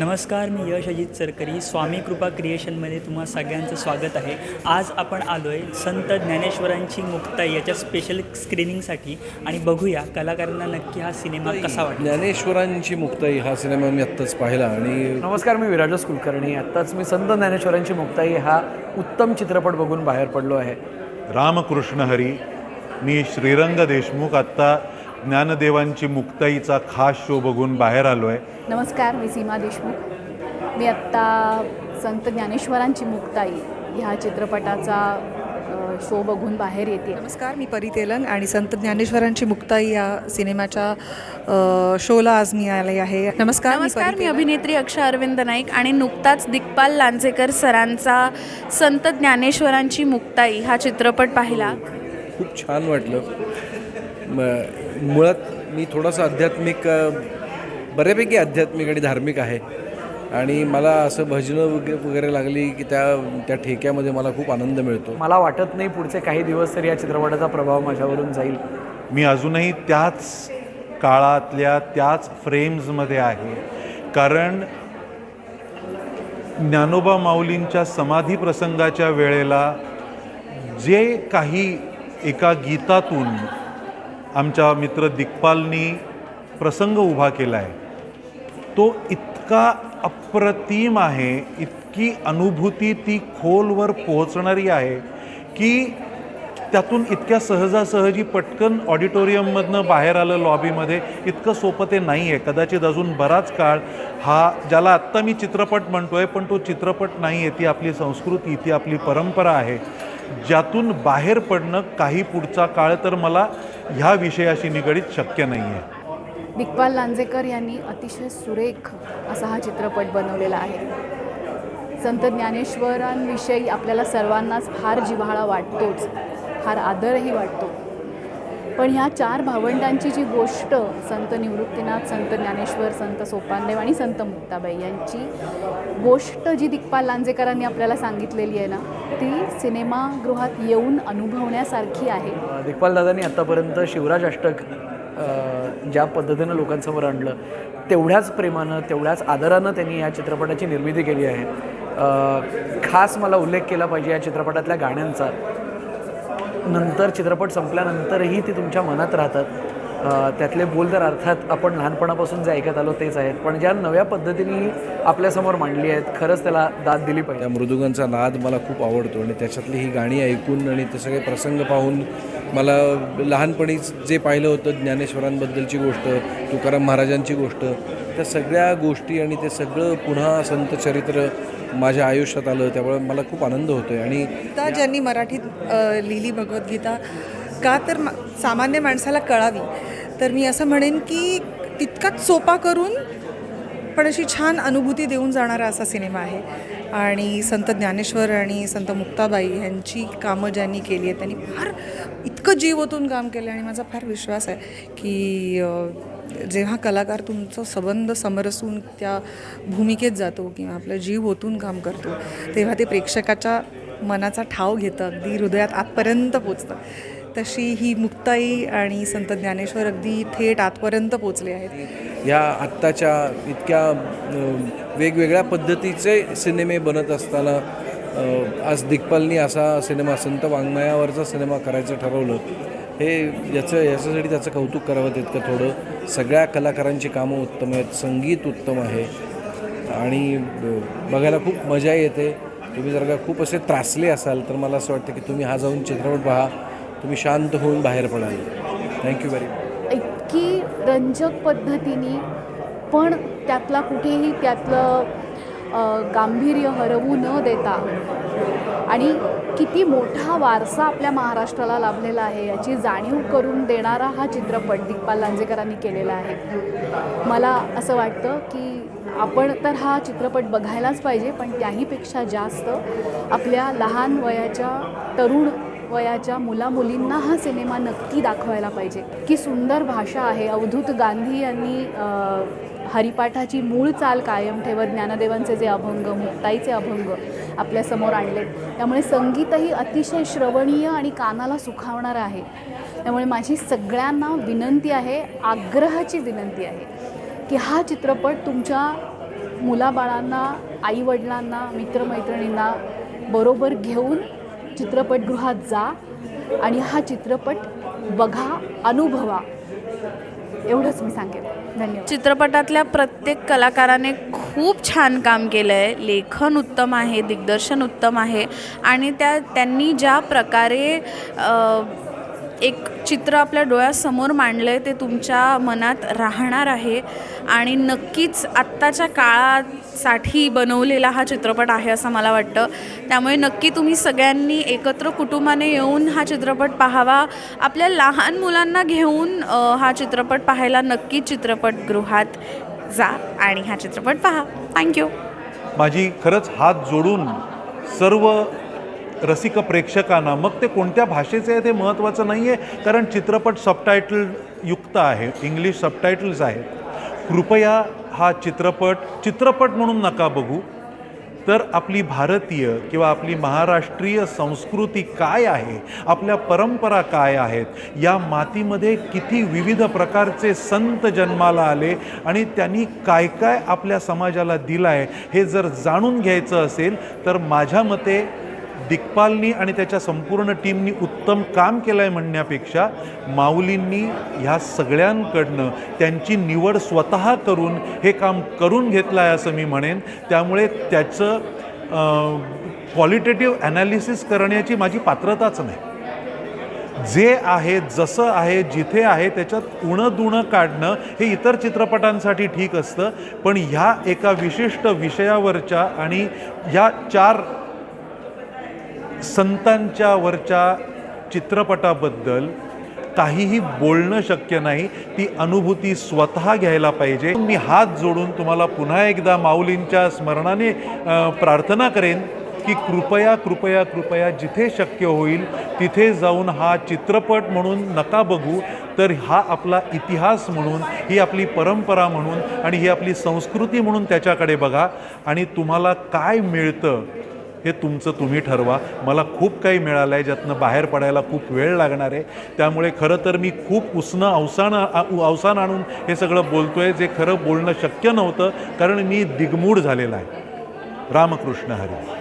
नमस्कार मी यश अजित सरकरी स्वामी कृपा क्रिएशनमध्ये तुम्हा सगळ्यांचं स्वागत आहे. आज आपण आलो आहे संत ज्ञानेश्वरांची मुक्ताई याच्या स्पेशल स्क्रीनिंगसाठी आणि बघूया कलाकारांना नक्की हा सिनेमा कसा वाटला ज्ञानेश्वरांची मुक्ताई हा सिनेमा मी आत्ताच पाहिला आणि नमस्कार मी विराजस कुलकर्णी आत्ताच मी संत ज्ञानेश्वरांची मुक्ताई हा उत्तम चित्रपट बघून बाहेर पडलो आहे. रामकृष्ण हरी मी श्रीरंग देशमुख आत्ता ज्ञानदेवांची मुक्ताईचा खास शो बघून बाहेर आलो आहे नमस्कार मी सीमा देशमुख. मी आत्ता संत ज्ञानेश्वरांची मुक्ताई ह्या चित्रपटाचा शो बघून बाहेर येते. नमस्कार मी परी तेलन आणि संत ज्ञानेश्वरांची मुक्ताई या सिनेमाच्या शोला आज मी आले आहे. नमस्कार नमस्कार मी. अभिनेत्री अक्षा अरविंद नाईक आणि नुकताच दिग्पाल लांजेकर सरांचा संत ज्ञानेश्वरांची मुक्ताई हा चित्रपट पाहिला. खूप छान वाटलं. मुळात मी थोडासा आध्यात्मिक बऱ्यापैकी आध्यात्मिक आणि धार्मिक आहे. आणि मला असं भजनं वगैरे वगैरे लागली की त्या त्या ठेक्यामध्ये मला खूप आनंद मिळतो. मला वाटत नाही पुढचे काही दिवस तरी या चित्रपटाचा प्रभाव माझ्यावरून जाईल. मी अजूनही त्याच काळातल्या त्याच फ्रेम्समध्ये आहे. कारण ज्ञानोबा माऊलींच्या समाधी प्रसंगाच्या वेळेला जे काही एका गीतातून आमच्या मित्र दिग्पालनी प्रसंग उभा केला आहे तो इतका अप्रतिम आहे इतकी अनुभूती ती खोलवर पोहोचणारी आहे की त्यातून इतक्या सहजासहजी पटकन ऑडिटोरियममधनं बाहेर आलं लॉबीमध्ये. इतकं सोपं ते नाही आहे कदाचित अजून बराच काळ हा ज्याला आत्ता मी चित्रपट म्हणतो आहे पण तो चित्रपट नाही आहे ती आपली संस्कृती ती आपली परंपरा आहे. ज्यातून बाहेर पडणं काही पुढचा काळ तर मला ह्या विषयाशी निगडीत शक्य नाही आहे दिग्पाल लांजेकर यांनी अतिशय सुरेख असा हा चित्रपट बनवलेला आहे. संत ज्ञानेश्वरांविषयी आपल्याला सर्वांनाच फार जिव्हाळा वाटतोच फार आदरही वाटतो. पण ह्या चार भावंडांची जी गोष्ट संत निवृत्तीनाथ संत ज्ञानेश्वर संत सोपानदेव आणि संत मुक्ताबाई यांची गोष्ट जी दिग्पाल लांजेकरांनी आपल्याला सांगितलेली आहे ना ती सिनेमागृहात येऊन अनुभवण्यासारखी आहे. दिग्पाल दादांनी आत्तापर्यंत शिवराज अष्टक ज्या पद्धतीनं लोकांसमोर आणलं तेवढ्याच प्रेमानं तेवढ्याच आदरानं त्यांनी या चित्रपटाची निर्मिती केली आहे. खास मला उल्लेख केला पाहिजे या चित्रपटातल्या गाण्यांचा. नंतर चित्रपट संपल्यानंतरही ती तुमच्या मनात राहतात. त्यातले बोल तर अर्थात आपण लहानपणापासून जे ऐकत आलो तेच आहेत. पण ज्या नव्या पद्धतीने आपल्यासमोर मांडली आहेत खरंच त्याला दाद दिली पाहिजे. त्या मृदुगांचा नाद मला खूप आवडतो आणि त्याच्यातली ही गाणी ऐकून आणि ते सगळे प्रसंग पाहून मला लहानपणीच जे पाहिलं होतं ज्ञानेश्वरांबद्दलची गोष्ट तुकाराम महाराजांची गोष्ट त्या सगळ्या गोष्टी आणि ते सगळं पुन्हा संत चरित्र माझ्या आयुष्यात आलं त्यामुळे मला खूप आनंद होतो आहे आणि गीता ज्यांनी मराठीत लिहिली भगवद्गीता का तर मा- सामान्य माणसाला कळावी. तर मी असं म्हणेन की तितकाच सोपा करून पण अशी छान अनुभूती देऊन जाणारा असा सिनेमा आहे. आणि संत ज्ञानेश्वर आणि संत मुक्ताबाई यांची कामं ज्यांनी केली आहेत त्यांनी फार इतकं जीव ओतून काम केलं आणि माझा फार विश्वास आहे की जेव्हा कलाकार तुमचं संबंध समरसून त्या भूमिकेत जातो किंवा आपलं जीव ओतून काम करतो तेव्हा ते प्रेक्षकाच्या मनाचा ठाव घेतं अगदी हृदयात आतपर्यंत पोचतं. तशी ही मुक्ताई आणि संत ज्ञानेश्वर अगदी थेट आतपर्यंत पोचले आहेत. या आत्ताच्या इतक्या वेगवेगळ्या पद्धतीचे सिनेमे बनत असताना आज दिग्पालनी असा सिनेमा संत वाङ्मयावरचा सिनेमा करायचं ठरवलं. हे याचं याच्यासाठी त्याचं कौतुक करावं तितकं थोडं. सगळ्या कलाकारांची कामं उत्तम आहेत संगीत उत्तम आहे. आणि बघायला खूप मजा येते. तुम्ही जर का खूप असे त्रासले असाल तर मला असं वाटतं की तुम्ही हा जाऊन चित्रपट पहा. तुम्ही शांत होऊन बाहेर पडाल. थँक्यू व्हेरी मच इतकी रंजक पद्धतीने पण त्यातला कुठेही त्यातलं गांभीर्य हरवू न देता आणि किती मोठा वारसा आपल्या महाराष्ट्राला लाभलेला आहे याची जाणीव करून देणारा हा चित्रपट दिग्पाल लांजेकरांनी केलेला आहे. मला असं वाटतं की आपण तर हा चित्रपट बघायलाच पाहिजे पण त्याहीपेक्षा जास्त आपल्या लहान वयाच्या तरुण वयाच्या मुलामुलींना हा सिनेमा नक्की दाखवायला पाहिजे. की सुंदर भाषा आहे. अवधूत गांधी यांनी हरिपाठाची मूळ चाल कायम ठेवत ज्ञानदेवांचे जे अभंग मुक्ताईचे अभंग आपल्यासमोर आणले त्यामुळे संगीतही अतिशय श्रवणीय आणि कानाला सुखावणारं आहे. त्यामुळे माझी सगळ्यांना विनंती आहे आग्रहाची विनंती आहे की हा चित्रपट तुमच्या मुलाबाळांना आईवडिलांना मित्रमैत्रिणींना बरोबर घेऊन चित्रपटगृहात जा आणि हा चित्रपट बघा अनुभवा. एवढंच मी सांगेन. धन्यवाद. चित्रपटातल्या प्रत्येक कलाकाराने खूप छान काम केलं आहे लेखन उत्तम आहे दिग्दर्शन उत्तम आहे. आणि त्या त्यांनी ज्या प्रकारे एक चित्र आपल्या डोळ्यासमोर मांडलं आहे ते तुमच्या मनात राहणार आहे. आणि नक्कीच आत्ताच्या काळासाठी बनवलेला हा चित्रपट आहे असं मला वाटतं. त्यामुळे नक्की तुम्ही सगळ्यांनी एकत्र कुटुंबाने येऊन हा चित्रपट पाहावा. आपल्या लहान मुलांना घेऊन हा चित्रपट पाहायला नक्की चित्रपटगृहात जा आणि हा चित्रपट पहा. थँक्यू माझी खरंच हात जोडून सर्व रसिक प्रेक्षकांना. मग ते कोणत्या भाषेचे आहे ते महत्त्वाचं नाही आहे कारण चित्रपट सबटायटल युक्त आहे इंग्लिश सबटायटल्स आहेत. कृपया हा चित्रपट चित्रपट म्हणून नका बघू. तर आपली भारतीय किंवा आपली महाराष्ट्रीय संस्कृती काय आहे आपल्या परंपरा काय आहेत या मातीमध्ये किती विविध प्रकारचे संत जन्माला आले आणि त्यांनी काय काय आपल्या समाजाला दिलं आहे हे जर जाणून घ्यायचं असेल तर माझ्या मते दिग्पालनी आणि त्याच्या संपूर्ण टीमनी उत्तम काम केलं आहे म्हणण्यापेक्षा माऊलींनी ह्या सगळ्यांकडनं त्यांची निवड स्वतः करून हे काम करून घेतलं आहे असं मी म्हणेन. त्यामुळे त्याचं क्वालिटेटिव्ह ॲनालिसिस करण्याची माझी पात्रताच नाही. जे आहे जसं आहे जिथे आहे त्याच्यात उणं दुणं काढणं हे इतर चित्रपटांसाठी ठीक असतं. पण ह्या एका विशिष्ट विषयावरच्या आणि ह्या चार संतांच्या वरच्या चित्रपटाबद्दल काहीही बोलणं शक्य नाही ती अनुभूती स्वतः घ्यायला पाहिजे. मी हात जोडून तुम्हाला पुन्हा एकदा माऊलींच्या स्मरणाने प्रार्थना करेन की कृपया कृपया कृपया जिथे शक्य होईल तिथे जाऊन हा चित्रपट म्हणून नका बघू. तर हा आपला इतिहास म्हणून ही आपली परंपरा म्हणून आणि ही आपली संस्कृती म्हणून त्याच्याकडे बघा आणि तुम्हाला काय मिळतं हे तुमचं तुम्ही ठरवा. मला खूप काही मिळालं आहे ज्यातनं बाहेर पडायला खूप वेळ लागणार आहे. त्यामुळे खरं तर मी खूप उसणं अवसान अवसान आणून हे सगळं बोलतो आहे जे खरं बोलणं शक्य नव्हतं कारण मी दिगमूढ झालेला आहे. रामकृष्ण हरी.